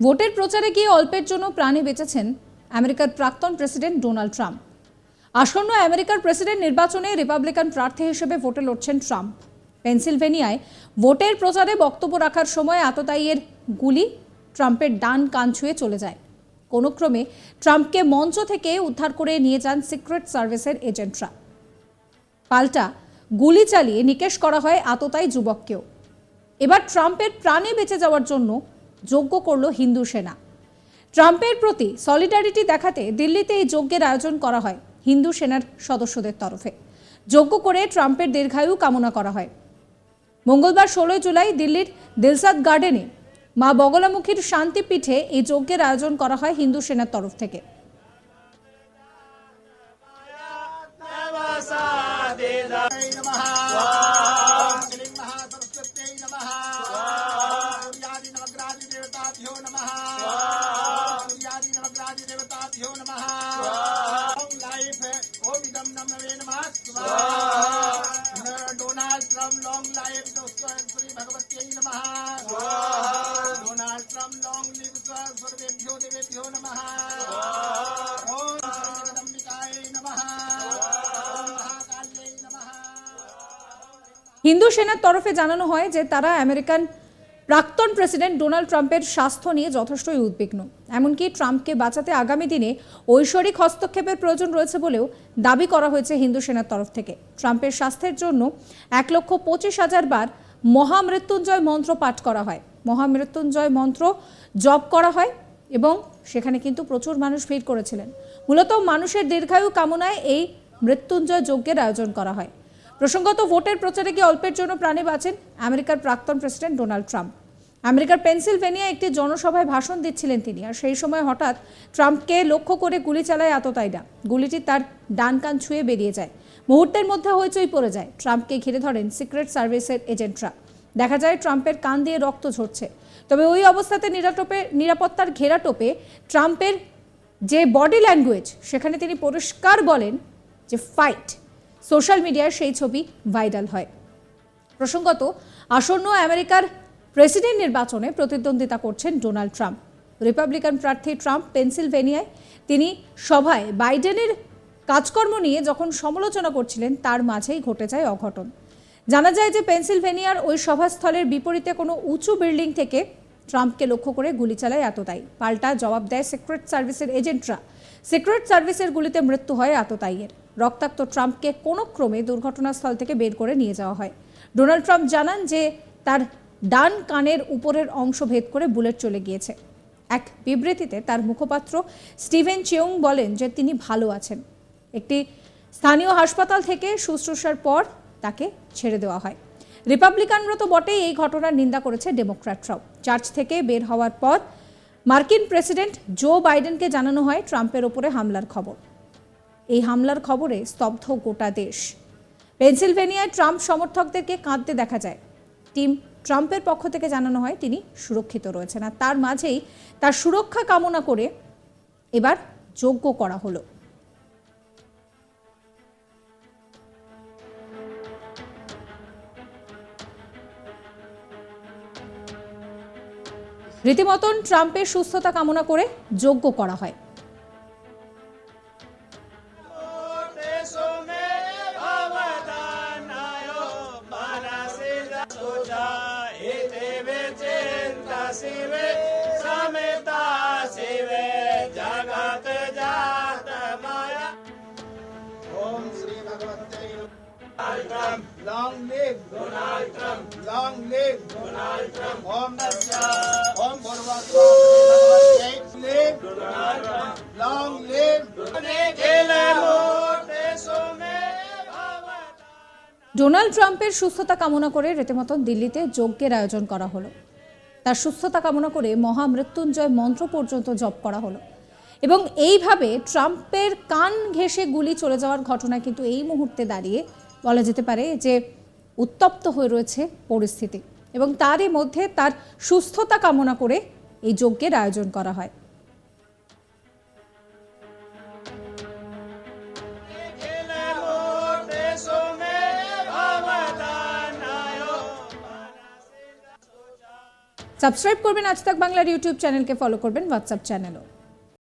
ভোটের প্রচারে গিয়ে অল্পের জন্য প্রাণে বেঁচেছেন আমেরিকার প্রাক্তন প্রেসিডেন্ট ডোনাল্ড ট্রাম্প। আসন্ন আমেরিকার প্রেসিডেন্ট নির্বাচনে রিপাবলিকান প্রার্থী হিসেবে ভোটে লড়ছেন ট্রাম্প। পেনসিলভেনিয়ায় ভোটের প্রচারে বক্তব্য রাখার সময় আততায়ীর গুলি ট্রাম্পের ডান কান ছুঁয়ে চলে যায়। কোনো ক্রমে ট্রাম্পকে মঞ্চ থেকে উদ্ধার করে নিয়ে যান সিক্রেট সার্ভিসের এজেন্টরা। পাল্টা গুলি চালিয়ে নিকেশ করা হয় আততায়ী যুবককেও। এবার ট্রাম্পের প্রাণে বেঁচে যাওয়ার জন্য যজ্ঞ করল হিন্দু সেনা। ট্রাম্পের প্রতি সলিডারিটি দেখাতে দিল্লিতে এই যজ্ঞের আয়োজন করা হয় হিন্দু সেনার সদস্যদের তরফে। যজ্ঞ করে ট্রাম্পের দীর্ঘায়ু কামনা করা হয়। মঙ্গলবার ষোলোই জুলাই দিল্লির দিলসাদ গার্ডেনে মা বগলামুখীর শান্তিপীঠে এই যজ্ঞের আয়োজন করা হয় হিন্দু সেনার তরফ থেকে। सर्वेभ्यो देवेभ्यो नमः ओम श्री जगदम्बिकायै नमः ओम महाकाल्यै नमः হিন্দু সেনার তরফে জানানো হয় যে তারা আমেরিকান প্রাক্তন প্রেসিডেন্ট ডোনাল্ড ট্রাম্পের স্বাস্থ্য নিয়ে যথেষ্টই উদ্বিগ্ন এমনকি ট্রাম্পকে বাঁচাতে আগামী দিনে ঐশ্বরিক হস্তক্ষেপের প্রয়োজন রয়েছে বলেও দাবি করা হয়েছে হিন্দু সেনার তরফ থেকে ট্রাম্পের স্বাস্থ্যের জন্য এক লক্ষ পঁচিশ হাজার বার মহামৃত্যুঞ্জয় মন্ত্র পাঠ করা হয় মহামৃত্যুঞ্জয় মন্ত্র জপ করা হয় এবং সেখানে কিন্তু প্রচুর মানুষ ভিড় করেছিলেন। মূলত মানুষের দীর্ঘায়ু কামনায় এই মৃত্যুঞ্জয় যজ্ঞের আয়োজন করা হয়। প্রসঙ্গত ভোটের প্রচারে গিয়ে অল্পের জন্য প্রাণে বাঁচেন আমেরিকার প্রাক্তন প্রেসিডেন্ট ডোনাল্ড ট্রাম্প। আমেরিকার পেনসিলভেনিয়া একটি জনসভায় ভাষণ দিচ্ছিলেন তিনি আর সেই সময় হঠাৎ ট্রাম্পকে লক্ষ্য করে গুলি চালায় আততায়ীরা। গুলিটি তার ডান কান ছুঁয়ে বেরিয়ে যায়। মুহূর্তের মধ্যে হইচই পড়ে যায়। ট্রাম্পকে ঘিরে ধরেন সিক্রেট সার্ভিসের এজেন্টরা। দেখা যায় ট্রাম্পের কান দিয়ে রক্ত ঝরছে। তবে ওই অবস্থাতে নিরাটোপে, নিরাপত্তার ঘেরাটোপে ট্রাম্পের যে বডি ল্যাঙ্গুয়েজ, সেখানে তিনি পরিষ্কার বলেন যে ফাইট সোশ্যাল মিডিয়ায় সেই ছবি ভাইরাল হয়। প্রসঙ্গত, আসন্ন আমেরিকার প্রেসিডেন্ট নির্বাচনে প্রতিদ্বন্দ্বিতা করছেন ডোনাল্ড ট্রাম্প। রিপাবলিকান প্রার্থী ট্রাম্প পেনসিলভেনিয়ায় তিনি সভায় বাইডেনের কাজকর্ম নিয়ে যখন সমালোচনা করছিলেন, তার মাঝেই ঘটে যায় অঘটন। জানা যায় যে পেনসিলভেনিয়ার ওই সভাস্থলের বিপরীতে কোনো উঁচু বিল্ডিং থেকে ট্রাম্পকে লক্ষ্য করে গুলি চালায় আততায়ী পাল্টা জবাব দেয় সিক্রেট সার্ভিসের এজেন্টরা। সিক্রেট সার্ভিসের গুলিতে মৃত্যু হয় আততায়ীর রক্তাক্ত ট্রাম্পকে কোনো ক্রমে দুর্ঘটনাস্থল থেকে বের করে নিয়ে যাওয়া হয়। ডোনাল্ড ট্রাম্প জানান যে তার ডান কানের উপরের অংশ ভেদ করে বুলেট চলে গিয়েছে। এক বিবৃতিতে তার মুখপাত্র স্টিভেন চেউং বলেন যে তিনি ভালো আছেন। একটি স্থানীয় হাসপাতাল থেকে শুশ্রূষার পর তাকে ছেড়ে দেওয়া হয়। রিপাবলিকানরা তো বটেই এই ঘটনার নিন্দা করেছে ডেমোক্র্যাটরাও চার্চ থেকে বের হওয়ার পর মার্কিন প্রেসিডেন্ট জো বাইডেনকে জানানো হয় ট্রাম্পের ওপরে হামলার খবর। এই হামলার খবরে স্তব্ধ গোটা দেশ। পেনসিলভেনিয়ায় ট্রাম্প সমর্থকদেরকে কাঁদতে দেখা যায়। টিম ট্রাম্পের পক্ষ থেকে জানানো হয় তিনি সুরক্ষিত রয়েছেন। আর তার মাঝেই তার সুরক্ষা কামনা করে এবার যোগ্য করা হলো। রীতিমতন ট্রাম্পের সুস্থতা কামনা করে যোগ্য করা হয় देशों में भवदानायो मनसि सोचा इति विचिन्ता शिवे समिता शिवे जगत जात माया ओम श्री भगवते Long live Donald Trump. Long live Donald Trump. Om Om Live Donald Trump. Long live. Donald ট্রাম্পের সুস্থতা কামনা করে রীতিমতো দিল্লিতে যজ্ঞের আয়োজন করা হলো তার সুস্থতা কামনা করে মহামৃত্যুঞ্জয় মন্ত্র পর্যন্ত জপ করা হলো এবং এইভাবে ট্রাম্পের কান ঘেঁষে গুলি চলে যাওয়ার ঘটনা কিন্তু এই মুহূর্তে দাঁড়িয়ে বলা যেতে পারে যে উত্তপ্ত হয়ে রয়েছে পরিস্থিতি এবং তারই মধ্যে তার সুস্থতা কামনা করে এই যজ্ঞের আয়োজন করা হয়। সাবস্ক্রাইব করবেন আজ তাক বাংলার ইউটিউব চ্যানেলকে ফলো করবেন হোয়াটসঅ্যাপ চ্যানেলও